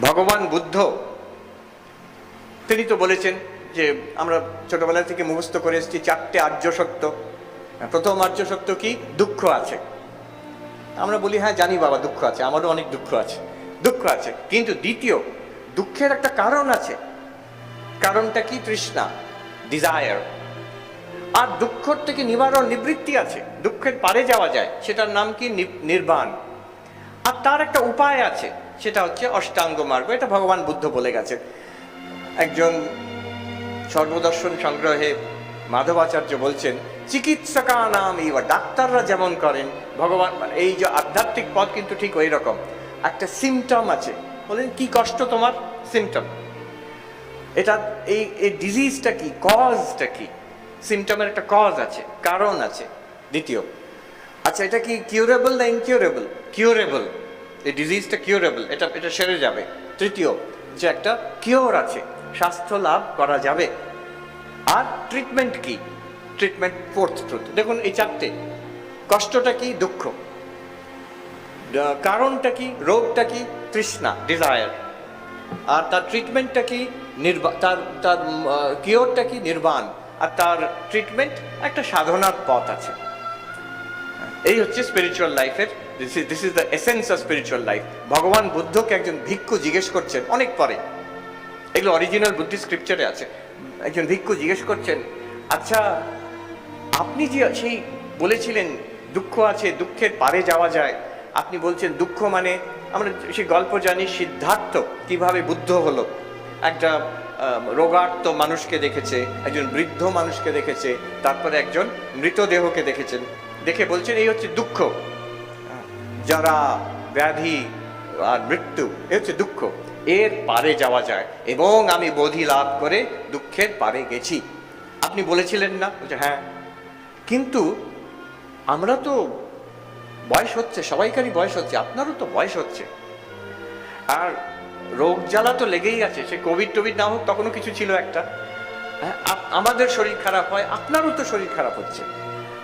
ভগবান বুদ্ধ। তিনি তো বলেছেন যে আমরা ছোটবেলা থেকে মুখস্থ করে এসেছি, চারটে আর্য সত্য। প্রথম আর্য সত্য কি? দুঃখ আছে। আমরা বলি হ্যাঁ জানি বাবা, দুঃখ আছে। আমারও অনেক দুঃখ আছে। দুঃখ আছে। কিন্তু দ্বিতীয়, দুঃখের একটা কারণ আছে। কারণটা কি? তৃষ্ণা ডিজায়ার আর দুঃখর থেকে নিবারণ নিবৃত্তি আছে। দুঃখের পারে যাওয়া যায়। সেটার নাম কি? নির্বাণ। আর তার একটা উপায় আছে। সেটা হচ্ছে অষ্টাঙ্গ মার্গ। এটা ভগবান বুদ্ধ বলে গেছে একজন সর্বদর্শন সংগ্রহে মাধবাচার্য বলছেন চিকিৎসকা নাম এইবার ডাক্তাররা যেমন করেন, ভগবান মানে এই যে আধ্যাত্মিক পথ কিন্তু ঠিক ওই রকম। একটা সিমটম আছে। বলেন, কি কষ্ট তোমার? সিমটম এটা এই এই ডিজিজটা কি? কজটা কি? সিমটমের একটা কজ আছে, কারণ আছে। দ্বিতীয় আচ্ছা এটা কি কিউরেবল না ইনকিউরেবল কিউরেবল এই ডিজিজটা কিউরেবল এটা এটা সেরে যাবে। তৃতীয়, যে একটা কিওর আছে, স্বাস্থ্য লাভ করা যাবে। আর ট্রিটমেন্ট কি? ট্রিটমেন্ট ফোর্থ ট্রুথ দেখুন এই চারটে। কষ্টটা কি? দুঃখ। কারণটা কি? রোগটা কি? তৃষ্ণা ডিজায়ার আর তার ট্রিটমেন্টটা কি? নির্বা, তার তার কিওরটা কি? নির্বাণ। আর তার ট্রিটমেন্ট একটা সাধনার পথ আছে। এই হচ্ছে স্পিরিচুয়াল লাইফের this is the essence of spiritual life ভগবান বুদ্ধকে একজন ভিক্ষু জিজ্ঞেস করছেন অনেক পরে। এগুলো অরিজিনাল বুদ্ধি স্ক্রিপচারে আছে। একজন ভিক্ষু জিজ্ঞেস করছেন আচ্ছা আপনি যে সেই বলেছিলেন দুঃখ আছে, দুঃখের পারে যাওয়া যায়। আপনি বলছেন দুঃখ মানে আমরা সেই গল্প জানি সিদ্ধার্থ কীভাবে বুদ্ধ হলো। একটা রোগার্ত মানুষকে দেখেছে, একজন বৃদ্ধ মানুষকে দেখেছে, তারপরে একজন মৃতদেহকে দেখেছেন। দেখে বলছেন, এই হচ্ছে দুঃখ। যারা ব্যাধি আর মৃত্যু, এ হচ্ছে দুঃখ। এর পারে যাওয়া যায় এবং আমি বোধি লাভ করে দুঃখের পারে গেছি। আপনি বলেছিলেন না? বলছে হ্যাঁ। কিন্তু আমরা তো বয়স হচ্ছে, সবাইকারই বয়স হচ্ছে, আপনারও তো বয়স হচ্ছে। আর রোগ জ্বালা তো লেগেই আছে সে কোভিড টোভিড না হোক তখনও কিছু ছিল একটা। হ্যাঁ, আমাদের শরীর খারাপ হয় আপনারও তো শরীর খারাপ হচ্ছে।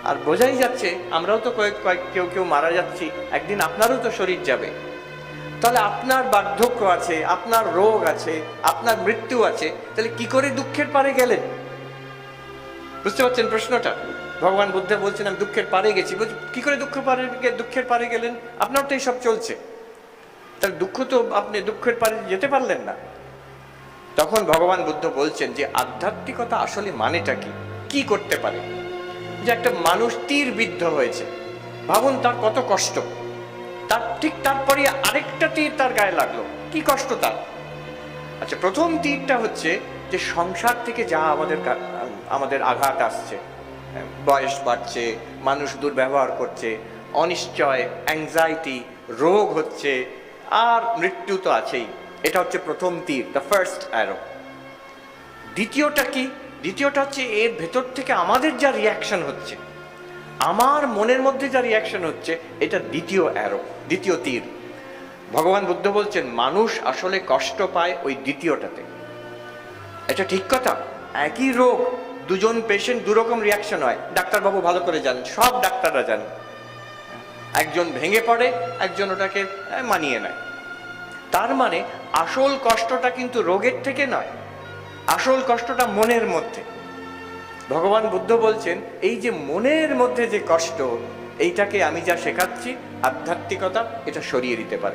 আর বোঝাই যাচ্ছে আমরাও তো কয়েক কয়েক কেউ কেউ মারা যাচ্ছি একদিন আপনারও তো শরীর যাবে। তাহলে আপনার বার্ধক্য আছে আপনার রোগ আছে আপনার মৃত্যু আছে তাহলে কি করে দুঃখের পারে গেলেন? বুঝতে পারছেন প্রশ্নটা? ভগবান বুদ্ধ বলছেন আমি দুঃখের পারে গেছি। কি করে দুঃখ পারে দুঃখের পারে গেলেন? আপনার তো এইসব চলছে। তাহলে দুঃখ তো আপনি দুঃখের পারে যেতে পারলেন না। তখন ভগবান বুদ্ধ বলছেন যে, আধ্যাত্মিকতা আসলে মানেটা কি? কি করতে পারে? যে একটা মানুষ তীর বিদ্ধ হয়েছে। ভাবুন তার কত কষ্ট। তার ঠিক তারপরে আরেকটা তীর তার গায়ে লাগল। কি কষ্ট তার? আচ্ছা প্রথম তীরটা হচ্ছে যে সংসার থেকে যা আমাদের আমাদের আঘাত আসছে বয়স বাড়ছে, মানুষ দুর্ব্যবহার করছে, অনিশ্চয় অ্যাংজাইটি রোগ হচ্ছে আর মৃত্যু তো আছেই। এটা হচ্ছে প্রথম তীর দ্য ফার্স্ট অ্যারো দ্বিতীয়টা কি? দ্বিতীয়টা হচ্ছে এর ভেতর থেকে আমাদের যা রিয়াকশন হচ্ছে, আমার মনের মধ্যে যা রিয়াকশন হচ্ছে, এটা দ্বিতীয় অ্যারো দ্বিতীয় তীর। ভগবান বুদ্ধ বলছেন, মানুষ আসলে কষ্ট পায় ওই দ্বিতীয়টাতে। এটা ঠিক কথা। একই রোগ, দুজন পেশেন্ট দুরকম রিয়াকশন হয়। ডাক্তারবাবু ভালো করে জানেন, সব ডাক্তাররা জানেন। একজন ভেঙে পড়ে, একজন ওটাকে মানিয়ে নেয়। তার মানে আসল কষ্টটা কিন্তু রোগের থেকে নয়, আসল কষ্টটা মনের মধ্যে। ভগবান বুদ্ধ বলছেন, এই যে মনের মধ্যে যে কষ্ট, এইটাকে আমি যা শেখাচ্ছি, আধ্যাত্মিকতা এটা সরিয়ে দিতে পারে।